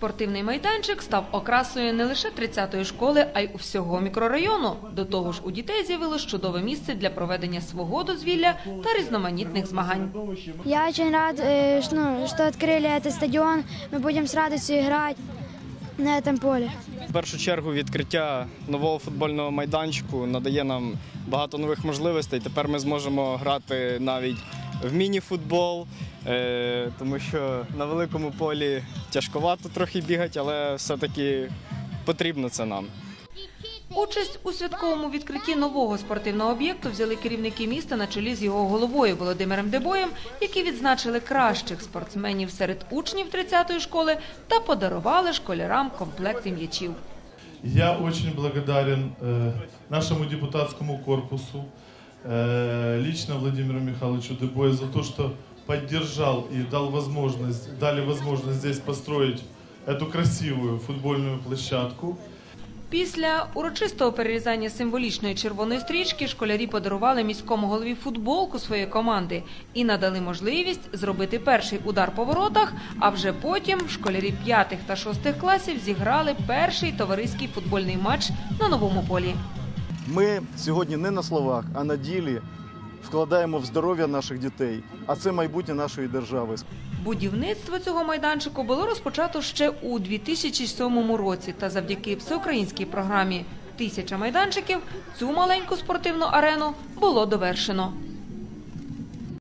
Спортивний майданчик став окрасою не лише 30-ї школи, а й у всього мікрорайону. До того ж, у дітей з'явилось чудове місце для проведення свого дозвілля та різноманітних змагань. Я очень рад, э, что, ну, что открыли этот стадион. Мы будем с радостью играть на этом поле. В першу чергу відкриття нового футбольного майданчику надає нам багато нових можливостей. Тепер ми зможемо грати навіть в міні-футбол, е, тому що на великому полі тяжковато трохи бігати, але все-таки потрібно це нам. Участь у святковому відкритті нового спортивного об'єкту взяли керівники міста на чолі з його головою Володимиром Дебоєм, які відзначили кращих спортсменів серед учнів 30-ї школи та подарували школярам комплекти м'ячів. Я очень благодарен э, нашему депутатскому корпусу, лично Владимиру Михайловичу Дебое за то, что поддержал и дал возможность, дали возможность здесь построить эту красивую футбольную площадку. Після урочистого перерізання символічної червоної стрічки школярі подарували міському голові футболку своєї команди і надали можливість зробити перший удар по воротах. А вже потім школярі п'ятих та шостих класів зіграли перший товариський футбольний матч на новому полі. Ми сьогодні не на словах, а на ділі вкладаємо в здоров'я наших дітей, а це майбутнє нашої держави. Будівництво цього майданчику було розпочато ще у 2007 році, та завдяки всеукраїнській програмі Тисяча майданчиків цю маленьку спортивну арену було довершено.